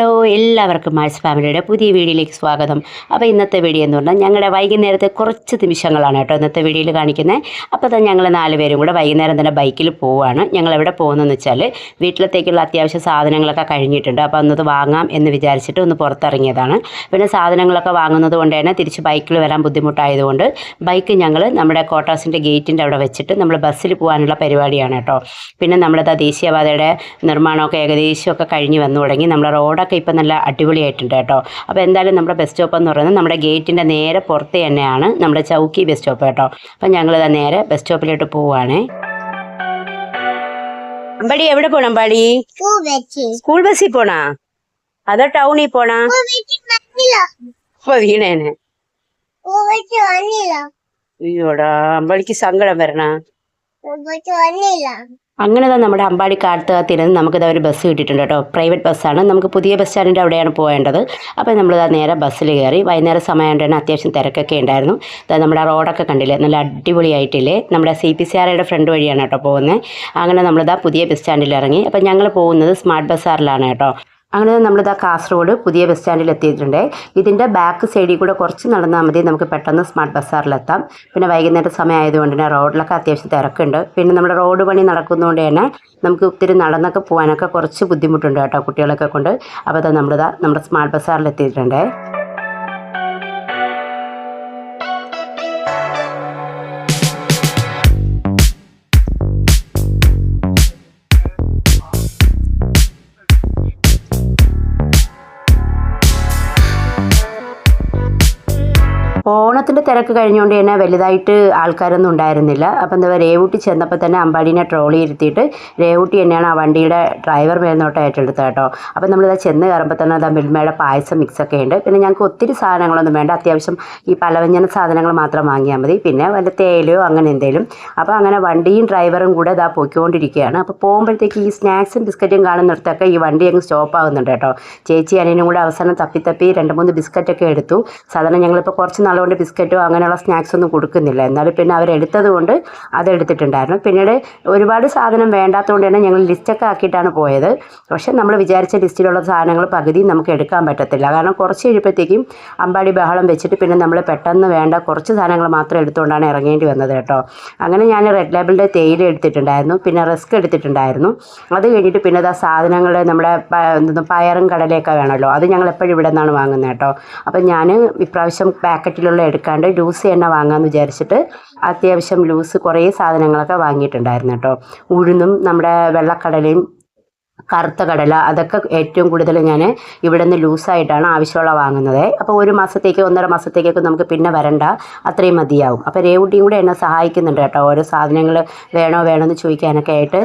Hello എല്ലാവർക്കും Mars ഫാമിലിയുടെ പുതിയ വീഡിയോയിലേക്ക് സ്വാഗതം. അപ്പോൾ ഇന്നത്തെ വീഡിയോ എന്ന് പറഞ്ഞാൽ ഞങ്ങളുടെ വൈകുന്നേരത്തെ കുറച്ച് നിമിഷങ്ങളാണ് കേട്ടോ ഇന്നത്തെ വീഡിയോയിൽ കാണിക്കുന്നത്. അപ്പോൾ തന്നെ ഞങ്ങൾ നാല് പേരും കൂടെ വൈകുന്നേരം തന്നെ ബൈക്കിൽ പോവുകയാണ് ഞങ്ങൾ എവിടെ പോകുന്നതെന്ന് വെച്ചാൽ വീട്ടിലത്തേക്കുള്ള അത്യാവശ്യ സാധനങ്ങളൊക്കെ കഴിഞ്ഞിട്ടുണ്ട്. അപ്പോൾ അന്നത് വാങ്ങാം എന്ന് വിചാരിച്ചിട്ട് ഒന്ന് പുറത്തിറങ്ങിയതാണ്. പിന്നെ സാധനങ്ങളൊക്കെ വാങ്ങുന്നത് കൊണ്ട് തന്നെ തിരിച്ച് ബൈക്കിൽ വരാൻ ബുദ്ധിമുട്ടായതുകൊണ്ട് ബൈക്ക് ഞങ്ങൾ നമ്മുടെ കോട്ടാസിന്റെ ഗേറ്റിന്റെ അവിടെ വെച്ചിട്ട് നമ്മൾ ബസ്സിൽ പോകാനുള്ള പരിപാടിയാണ് കേട്ടോ. പിന്നെ നമ്മുടെ ദേശീയപാതയുടെ നിർമ്മാണമൊക്കെ ഏകദേശമൊക്കെ കഴിഞ്ഞ് വന്നു തുടങ്ങി. നമ്മുടെ റോഡൊക്കെ ഇപ്പം നല്ല അടിപൊളിയായിട്ടുണ്ട് കേട്ടോ. അപ്പോൾ എന്തായാലും നമ്മുടെ ബസ് സ്റ്റോപ്പ് എന്ന് പറയുന്നത് നമ്മുടെ ഗേറ്റിന്റെ നേരെ പുറത്ത് തന്നെയാണ് നമ്മുടെ ചൗക്കി ബസ് സ്റ്റോപ്പ് കേട്ടോ. അപ്പം ഞങ്ങളിതാ നേരെ ബസ് സ്റ്റോപ്പിലോട്ട് പോവുകയാണേ അമ്പാടി എവിടെ പോണം അമ്പാടി? സ്കൂൾ ബസ്സിൽ പോണാ? അതോ ടൗണിൽ പോണാ? ഇപ്പൊ വീണേനെ. അയ്യോടാ അമ്പാടിക്ക് സങ്കടം വരണ. അങ്ങനെ തന്നെ നമ്മുടെ അമ്പാടി കാട്ടുകാത്തിരുന്ന് നമുക്കിത് ഒരു ബസ് കിട്ടിയിട്ടുണ്ട് കേട്ടോ. പ്രൈവറ്റ് ബസ്സാണ് നമുക്ക് പുതിയ ബസ് സ്റ്റാൻഡിന്റെ അവിടെയാണ് പോകേണ്ടത് അപ്പോൾ നമ്മളിതാ നേരെ ബസ്സിൽ കയറി വൈകുന്നേരം സമയം തന്നെ അത്യാവശ്യം തിരക്കൊക്കെ ഉണ്ടായിരുന്നു. അതായത് നമ്മുടെ റോഡൊക്കെ കണ്ടില്ലേ? നല്ല അടിപൊളിയായിട്ടില്ലേ? നമ്മുടെ സി പി സി ആറയുടെ ഫ്രണ്ട് വഴിയാണ് കേട്ടോ പോകുന്നത് അങ്ങനെ നമ്മളിതാ പുതിയ ബസ് സ്റ്റാൻഡിൽ ഇറങ്ങി. അപ്പോൾ ഞങ്ങൾ പോകുന്നത് സ്മാർട്ട് ബസ്സാറിലാണ് കേട്ടോ. അങ്ങനെ നമ്മളിതാ കാസർഗോഡ് പുതിയ ബസ് സ്റ്റാൻഡിൽ എത്തിയിട്ടുണ്ട്. ഇതിന്റെ ബാക്ക് സൈഡിൽ കൂടെ കുറച്ച് നടന്നാൽ മതി. നമുക്ക് പെട്ടെന്ന് സ്മാർട്ട് ബസ്സാറിലെത്താം പിന്നെ വൈകുന്നേരം സമയം ആയതുകൊണ്ട് തന്നെ റോഡിലൊക്കെ അത്യാവശ്യം തിരക്കുണ്ട്. പിന്നെ നമ്മുടെ റോഡ് പണി നടക്കുന്നതുകൊണ്ട് തന്നെ നമുക്ക് ഒത്തിരി നടന്നൊക്കെ പോകാനൊക്കെ കുറച്ച് ബുദ്ധിമുട്ടുണ്ട് കേട്ടോ കുട്ടികളൊക്കെ കൊണ്ട്. അപ്പോൾ അതാ നമ്മളിതാ നമ്മുടെ സ്മാർട്ട് ബസ്സാറിൽ എത്തിയിട്ടുണ്ട് ഓണത്തിന്റെ തിരക്ക് കഴിഞ്ഞുകൊണ്ട് തന്നെ വലുതായിട്ട് ആൾക്കാരൊന്നും ഉണ്ടായിരുന്നില്ല. അപ്പോൾ എന്താ പറയുക രേവൂട്ടി ചെന്നപ്പോൾ തന്നെ അമ്പാടീനെ ട്രോളി ഇരുത്തിയിട്ട് രേവൂട്ടി തന്നെയാണ് ആ വണ്ടിയുടെ ഡ്രൈവർ മേൽനോട്ടം ഏറ്റെടുത്തത് കേട്ടോ. അപ്പോൾ നമ്മളിതാ ചെന്ന് കയറുമ്പോൾ തന്നെ അതാ മിൽമയുടെ പായസം മിക്സൊക്കെ ഉണ്ട്. പിന്നെ ഞങ്ങൾക്ക് ഒത്തിരി സാധനങ്ങളൊന്നും വേണ്ട. അത്യാവശ്യം ഈ പലവ്യഞ്ജന സാധനങ്ങൾ മാത്രം വാങ്ങിയാൽ മതി. പിന്നെ വല്ല തേയിലയോ അങ്ങനെ എന്തെങ്കിലും അപ്പോൾ അങ്ങനെ വണ്ടിയും ഡ്രൈവറും കൂടെ ഇതാ പൊയ്ക്കൊണ്ടിരിക്കുകയാണ്. അപ്പോൾ പോകുമ്പോഴത്തേക്ക് ഈ സ്നാക്സും ബിസ്ക്കറ്റും കാണുന്നിടത്തൊക്കെ ഈ വണ്ടി അങ്ങ് സ്റ്റോപ്പ് ആകുന്നുണ്ട് കേട്ടോ. ചേച്ചി അനിയനും കൂടെ അവസാനം തപ്പി തപ്പി രണ്ട് മൂന്ന് ബിസ്ക്കറ്റൊക്കെ എടുത്തു. സാധാരണ ഞങ്ങളിപ്പോൾ കുറച്ച് നാളുകൊണ്ട് ബിസ്ക്കറ്റോ അങ്ങനെയുള്ള സ്നാക്സ് ഒന്നും കൊടുക്കുന്നില്ല. എന്നാലും പിന്നെ അവരെടുത്തത് കൊണ്ട് അതെടുത്തിട്ടുണ്ടായിരുന്നു പിന്നീട് ഒരുപാട് സാധനം വേണ്ടാത്തതുകൊണ്ട് തന്നെ ഞങ്ങൾ ലിസ്റ്റൊക്കെ ആക്കിയിട്ടാണ് പോയത്. പക്ഷേ നമ്മൾ വിചാരിച്ച ലിസ്റ്റിലുള്ള സാധനങ്ങൾ പകുതി നമുക്ക് എടുക്കാൻ പറ്റത്തില്ല. കാരണം കുറച്ച് കഴിയുമ്പോഴത്തേക്കും അമ്പാടി ബഹളം വെച്ചിട്ട് പിന്നെ നമ്മൾ പെട്ടെന്ന് വേണ്ട കുറച്ച് സാധനങ്ങൾ മാത്രം എടുത്തുകൊണ്ടാണ് ഇറങ്ങേണ്ടി വന്നത് കേട്ടോ. അങ്ങനെ ഞാൻ റെഡ് ലേബിളിന്റെ തേയില എടുത്തിട്ടുണ്ടായിരുന്നു. പിന്നെ റിസ്ക് എടുത്തിട്ടുണ്ടായിരുന്നു. അത് കഴിഞ്ഞിട്ട് പിന്നെ ആ സാധനങ്ങൾ നമ്മുടെ പയറും കടലയൊക്കെ വേണമല്ലോ. അത് ഞങ്ങൾ എപ്പോഴും ഇവിടെ നിന്നാണ് വാങ്ങുന്നത് കേട്ടോ. അപ്പം ഞാൻ ഇപ്രാവശ്യം പാക്കറ്റിലുള്ള എടുക്കാണ്ട് ലൂസ് എണ്ണ വാങ്ങാമെന്ന് വിചാരിച്ചിട്ട് അത്യാവശ്യം ലൂസ് കുറേ സാധനങ്ങളൊക്കെ വാങ്ങിയിട്ടുണ്ടായിരുന്നു കേട്ടോ. ഉഴുന്നും നമ്മുടെ വെള്ളക്കടലയും കറുത്ത കടല അതൊക്കെ ഏറ്റവും കൂടുതൽ ഞാൻ ഇവിടെ നിന്ന് ലൂസായിട്ടാണ് ആവശ്യമുള്ള വാങ്ങുന്നത്. അപ്പോൾ ഒരു മാസത്തേക്ക് ഒന്നര മാസത്തേക്കൊക്കെ നമുക്ക് പിന്നെ വരണ്ട അത്രയും മതിയാവും. അപ്പോൾ രേവുട്ടിയും കൂടെ എന്നെ സഹായിക്കുന്നുണ്ട് കേട്ടോ. ഓരോ സാധനങ്ങൾ വേണോ വേണോ എന്ന് ചോദിക്കാനൊക്കെ ആയിട്ട്.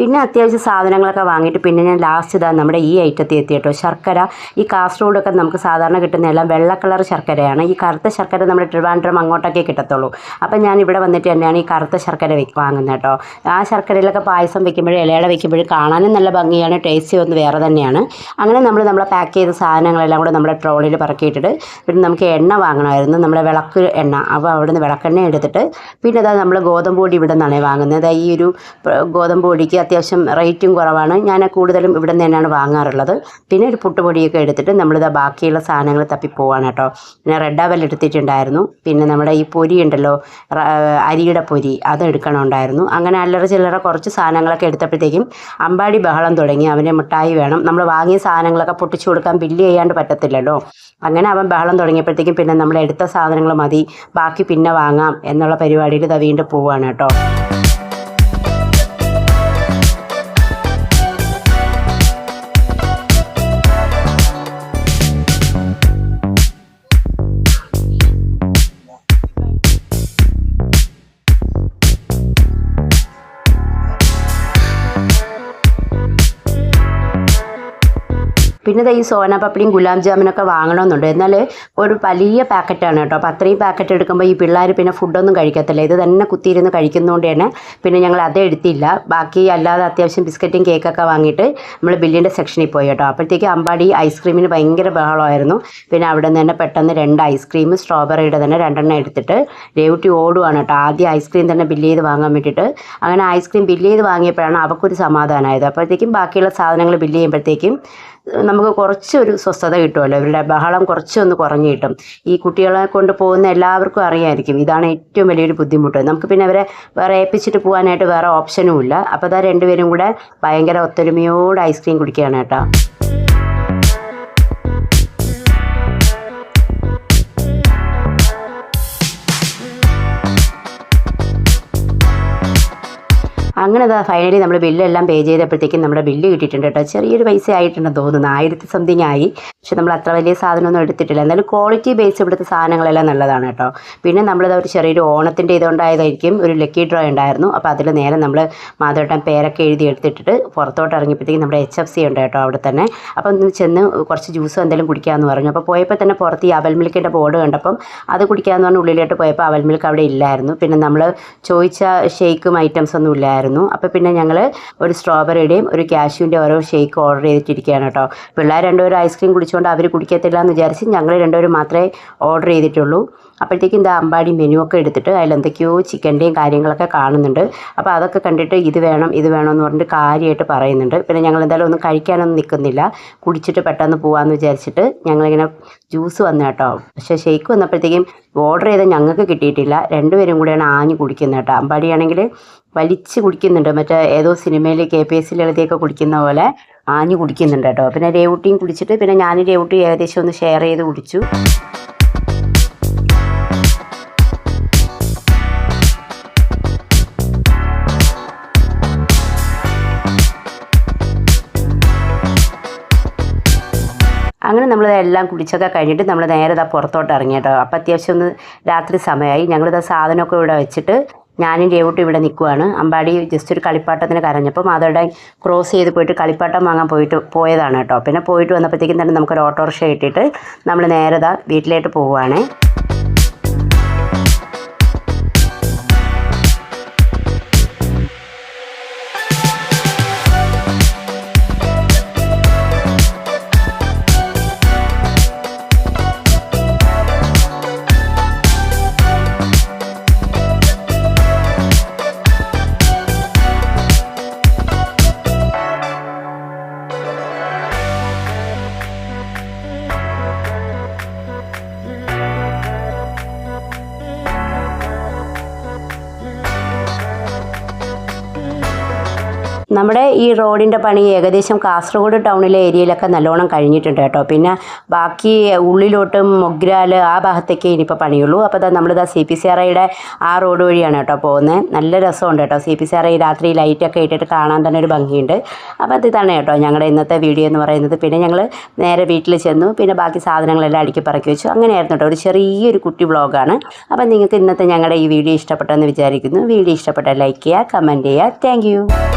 പിന്നെ അത്യാവശ്യം സാധനങ്ങളൊക്കെ വാങ്ങിയിട്ട് പിന്നെ ഞാൻ ലാസ്റ്റ് ഇതാ നമ്മുടെ ഈ ഐറ്റത്തിൽ എത്തി കേട്ടോ ശർക്കര ഈ കാസർഗോഡൊക്കെ നമുക്ക് സാധാരണ കിട്ടുന്ന എല്ലാം വെള്ള കളർ ശർക്കരയാണ്. ഈ കറുത്ത ശർക്കര നമ്മുടെ ട്രിവാൻഡ്രം അങ്ങോട്ടൊക്കെ കിട്ടത്തുള്ളൂ. അപ്പം ഞാൻ ഇവിടെ വന്നിട്ട് തന്നെയാണ് ഈ കറുത്ത ശർക്കര വാങ്ങുന്നത് കേട്ടോ. ആ ശർക്കരയിലൊക്കെ പായസം വെക്കുമ്പോഴും ഇലയുടെ വെക്കുമ്പോഴും കാണാനും നല്ല ഭംഗിയാണ് ടേസ്റ്റി ഒന്ന് വേറെ തന്നെയാണ്. അങ്ങനെ നമ്മൾ നമ്മളെ പാക്ക് ചെയ്ത സാധനങ്ങളെല്ലാം കൂടെ നമ്മുടെ ട്രോളിൽ പറക്കിയിട്ടിട്ട് പിന്നെ നമുക്ക് എണ്ണ വാങ്ങണമായിരുന്നു. നമ്മുടെ വിളക്ക് എണ്ണ. അപ്പോൾ അവിടെ നിന്ന് വിളക്കെണ്ണ എടുത്തിട്ട് പിന്നെ അതാ നമ്മൾ ഗോതമ്പ് പൊടി ഇവിടെ നിന്നാണ് വാങ്ങുന്നത് ഈ ഒരു ഗോതമ്പ് പൊടിക്ക് അത്യാവശ്യം റേറ്റും കുറവാണ്. ഞാൻ കൂടുതലും ഇവിടെ നിന്ന് തന്നെയാണ് വാങ്ങാറുള്ളത്. പിന്നെ ഒരു പുട്ടുപൊടിയൊക്കെ എടുത്തിട്ട് നമ്മളിതാ ബാക്കിയുള്ള സാധനങ്ങൾ തപ്പി പോവാണ് കേട്ടോ. പിന്നെ റെഡ് അവൽ എടുത്തിട്ടുണ്ടായിരുന്നു. പിന്നെ നമ്മുടെ ഈ പൊരി ഉണ്ടല്ലോ അരിയുടെ പൊരി അത് എടുക്കണമുണ്ടായിരുന്നു അങ്ങനെ അല്ലറ ചില്ലറ കുറച്ച് സാധനങ്ങളൊക്കെ എടുത്തപ്പോഴത്തേക്കും അമ്പാടി ബഹളം തുടങ്ങി. അവന്റെ മിഠായി വേണം. നമ്മൾ വാങ്ങിയ സാധനങ്ങളൊക്കെ പൊട്ടിച്ചു കൊടുക്കാൻ ബില്ല് ചെയ്യാണ്ട് പറ്റത്തില്ലല്ലോ. അങ്ങനെ അവൻ ബഹളം തുടങ്ങിയപ്പോഴത്തേക്കും പിന്നെ നമ്മൾ എടുത്ത സാധനങ്ങൾ മതി. ബാക്കി പിന്നെ വാങ്ങാം എന്നുള്ള പരിപാടിയിൽ ഇതാ വീണ്ടും പോവാണ് കേട്ടോ. പിന്നെ ഈ സോന പപ്പടിയും ഗുലാബ് ജാമുനൊക്കെ വാങ്ങണമെന്നുണ്ട് എന്നാൽ ഒരു വലിയ പാക്കറ്റാണ് കേട്ടോ. അപ്പോൾ അത്രയും പാക്കറ്റ് എടുക്കുമ്പോൾ ഈ പിള്ളേർ പിന്നെ ഫുഡൊന്നും കഴിക്കത്തില്ല. ഇത് തന്നെ കുത്തിയിരുന്ന് കഴിക്കുന്നതുകൊണ്ട് തന്നെ പിന്നെ ഞങ്ങൾ അത് എടുത്തില്ല. ബാക്കി അല്ലാതെ അത്യാവശ്യം ബിസ്ക്കറ്റും കേക്കൊക്കെ വാങ്ങിയിട്ട് നമ്മൾ ബില്ലിന്റെ സെക്ഷനിൽ പോയി കേട്ടോ. അപ്പോഴത്തേക്ക് അമ്പാടി ഐസ്ക്രീമിന് ഭയങ്കര ബഹളമായിരുന്നു. പിന്നെ അവിടെ നിന്ന് തന്നെ പെട്ടെന്ന് രണ്ട് ഐസ്ക്രീം സ്ട്രോബെറിയുടെ തന്നെ രണ്ടെണ്ണം എടുത്തിട്ട് രേവുട്ടി ഓടുവാണ് കേട്ടോ. ആദ്യം ഐസ്ക്രീം തന്നെ ബില്ല് ചെയ്ത് വാങ്ങാൻ വേണ്ടിയിട്ട്. അങ്ങനെ ഐസ്ക്രീം ബില്ല് ചെയ്ത് വാങ്ങിയപ്പോഴാണ് അവൾക്കൊരു സമാധാനമായത് അപ്പോഴത്തേക്കും ബാക്കിയുള്ള സാധനങ്ങൾ ബില്ല് ചെയ്യുമ്പോഴത്തേക്കും നമുക്ക് കുറച്ചൊരു സ്വസ്ഥത കിട്ടുമല്ലോ. ഇവരുടെ ബഹളം കുറച്ചൊന്ന് കുറഞ്ഞു കിട്ടും. ഈ കുട്ടികളെ കൊണ്ട് പോകുന്ന എല്ലാവർക്കും അറിയായിരിക്കും. ഇതാണ് ഏറ്റവും വലിയൊരു ബുദ്ധിമുട്ട്. നമുക്ക് പിന്നെ അവരെ വേറെ ഏൽപ്പിച്ചിട്ട് പോകാനായിട്ട് വേറെ ഓപ്ഷനും ഇല്ല. അപ്പോൾ അതാ രണ്ടുപേരും കൂടെ ഭയങ്കര ഒത്തൊരുമയോട് ഐസ്ക്രീം കുടിക്കുകയാണ് കേട്ടോ. അങ്ങനെ അതാ ഫൈനലി നമ്മൾ ബില്ലെല്ലാം പേ ചെയ്തപ്പോഴത്തേക്കും നമ്മുടെ ബില്ല് കിട്ടിയിട്ടുണ്ട് കേട്ടോ. ചെറിയൊരു പൈസ ആയിട്ടുണ്ടെന്ന് തോന്നുന്നു. ആയിരത്തി സംതിങ് ആയി. പക്ഷെ നമ്മൾ അത്ര വലിയ സാധനമൊന്നും എടുത്തിട്ടില്ല. എന്നാലും ക്വാളിറ്റി ബേസ് ഇവിടുത്തെ സാധനങ്ങളെല്ലാം നല്ലതാണ് കേട്ടോ. പിന്നെ നമ്മളിത് ഒരു ചെറിയൊരു ഓണത്തിന്റെ ഇതുകൊണ്ടായതായിരിക്കും ഒരു ലക്കി ഡ്രോ ഉണ്ടായിരുന്നു. അപ്പോൾ അതിൽ നേരെ നമ്മൾ മാധവട്ടൻ പേരൊക്കെ എഴുതി എടുത്തിട്ട് പുറത്തോട്ട് ഇറങ്ങിയപ്പോഴത്തേക്കും നമ്മുടെ എച്ച് എഫ് സി ഉണ്ട് കേട്ടോ അവിടെ തന്നെ. അപ്പോൾ ഒന്ന് ചെന്ന് കുറച്ച് ജ്യൂസോ എന്തെങ്കിലും കുടിക്കാമെന്ന് പറഞ്ഞു. അപ്പോൾ പോയപ്പോൾ തന്നെ പുറത്ത് ഈ അവൽ മിൽക്കിന്റെ ബോർഡ് കണ്ടപ്പം അത് കുടിക്കാമെന്ന് പറഞ്ഞ് ഉള്ളിലോട്ട് പോയപ്പോൾ അവൽ മിൽക്ക് അവിടെ ഇല്ലായിരുന്നു. പിന്നെ നമ്മൾ ചോദിച്ച ഷേക്കും ഐറ്റംസ് ഒന്നും ഇല്ലായിരുന്നു. അപ്പോൾ പിന്നെ ഞങ്ങൾ ഒരു സ്ട്രോബെറിയുടെയും ഒരു കാഷ്യൂന്റെ ഓരോ ഷേക്ക് ഓർഡർ ചെയ്തിട്ടിരിക്കുകയാണ് കേട്ടോ. പിള്ളേർ രണ്ടുപേരും ഐസ്ക്രീം കുടിച്ചുകൊണ്ട് അവർ കുടിക്കത്തില്ല എന്ന് വിചാരിച്ച് ഞങ്ങൾ രണ്ടുപേരും മാത്രമേ ഓർഡർ ചെയ്തിട്ടുള്ളൂ. അപ്പോഴത്തേക്കും എന്താ അമ്പാടി മെനു ഒക്കെ എടുത്തിട്ട് അതിൽ എന്തൊക്കെയോ ചിക്കന്റെയും കാര്യങ്ങളൊക്കെ കാണുന്നുണ്ട്. അപ്പോൾ അതൊക്കെ കണ്ടിട്ട് ഇത് വേണം ഇത് വേണം എന്ന് പറഞ്ഞിട്ട് കാര്യമായിട്ട് പറയുന്നുണ്ട്. പിന്നെ ഞങ്ങൾ എന്തായാലും ഒന്നും കഴിക്കാനൊന്നും നിൽക്കുന്നില്ല. കുടിച്ചിട്ട് പെട്ടെന്ന് പോകാമെന്ന് വിചാരിച്ചിട്ട് ഞങ്ങളിങ്ങനെ ജ്യൂസ് വന്നു കേട്ടോ. പക്ഷേ ഷെയ്ക്ക് വന്നപ്പോഴത്തേക്കും ഓർഡർ ചെയ്ത ഞങ്ങൾക്ക് കിട്ടിയിട്ടില്ല. രണ്ടുപേരും കൂടെയാണ് ആഞ്ഞ് കുടിക്കുന്നത് കേട്ടോ. അമ്പാടിയാണെങ്കിൽ വലിച്ച് കുടിക്കുന്നുണ്ട്. മറ്റേ ഏതോ സിനിമയിൽ കെ പി എസ് സി ലളിതയൊക്കെ കുടിക്കുന്ന പോലെ ആഞ്ഞ് കുടിക്കുന്നുണ്ട് കേട്ടോ. പിന്നെ രേവുട്ടിയും കുടിച്ചിട്ട് പിന്നെ ഞാനും രേവുട്ടിയും ഏകദേശം ഒന്ന് ഷെയർ ചെയ്ത് കുടിച്ചു. അങ്ങനെ നമ്മൾ എല്ലാം കുടിച്ചൊക്കെ കഴിഞ്ഞിട്ട് നമ്മൾ നേരെ ഇതാ പുറത്തോട്ട് ഇറങ്ങി കേട്ടോ. അപ്പം അത്യാവശ്യം ഒന്ന് രാത്രി സമയമായി ഞങ്ങളിതാ സാധനമൊക്കെ ഇവിടെ വെച്ചിട്ട് ഞാനും രേവട്ടും ഇവിടെ നിൽക്കുവാണ് അമ്പാടി ജസ്റ്റ് ഒരു കളിപ്പാട്ടത്തിന് കരഞ്ഞപ്പോൾ മാധവയുടെ ക്രോസ് ചെയ്ത് പോയിട്ട് കളിപ്പാട്ടം വാങ്ങാൻ പോയിട്ട് പോയതാണ് കേട്ടോ. പിന്നെ പോയിട്ട് വന്നപ്പോഴത്തേക്കും തന്നെ നമുക്കൊരു ഓട്ടോറിക്ഷ കിട്ടിയിട്ട് നമ്മൾ നേരെ വീട്ടിലേക്ക് പോവുകയാണേ. നമ്മുടെ ഈ റോഡിന്റെ പണി ഏകദേശം കാസർഗോഡ് ടൗണിലെ ഏരിയയിലൊക്കെ നല്ലോണം കഴിഞ്ഞിട്ടുണ്ട് കേട്ടോ. പിന്നെ ബാക്കി ഉള്ളിലോട്ടും മൊഗ്രാൽ ആ ഭാഗത്തേക്ക് ഇനിയിപ്പോൾ പണിയുള്ളൂ. അപ്പോൾ ഇതാ നമ്മളിതാ സി പി സി ആർ ഐയുടെ ആ റോഡ് വഴിയാണ് കേട്ടോ പോകുന്നത്. നല്ല രസമുണ്ട് കേട്ടോ. C P C R I രാത്രി ലൈറ്റൊക്കെ ഇട്ടിട്ട് കാണാൻ തന്നെ ഒരു ഭംഗിയുണ്ട്. അപ്പോൾ അത് ഇതാണ് കേട്ടോ ഞങ്ങളുടെ ഇന്നത്തെ വീഡിയോ എന്ന് പറയുന്നത്. പിന്നെ ഞങ്ങൾ നേരെ വീട്ടിൽ ചെന്നു. പിന്നെ ബാക്കി സാധനങ്ങളെല്ലാം അടുക്കി പറക്കി വെച്ചു. അങ്ങനെയായിരുന്നു കേട്ടോ. ഒരു ചെറിയൊരു കുട്ടി ബ്ലോഗാണ് അപ്പോൾ നിങ്ങൾക്ക് ഇന്നത്തെ ഞങ്ങളുടെ ഈ വീഡിയോ ഇഷ്ടപ്പെട്ടെന്ന് വിചാരിക്കുന്നു. വീഡിയോ ഇഷ്ടപ്പെട്ടാൽ ലൈക്ക് ചെയ്യുക കമന്റ് ചെയ്യുക. താങ്ക്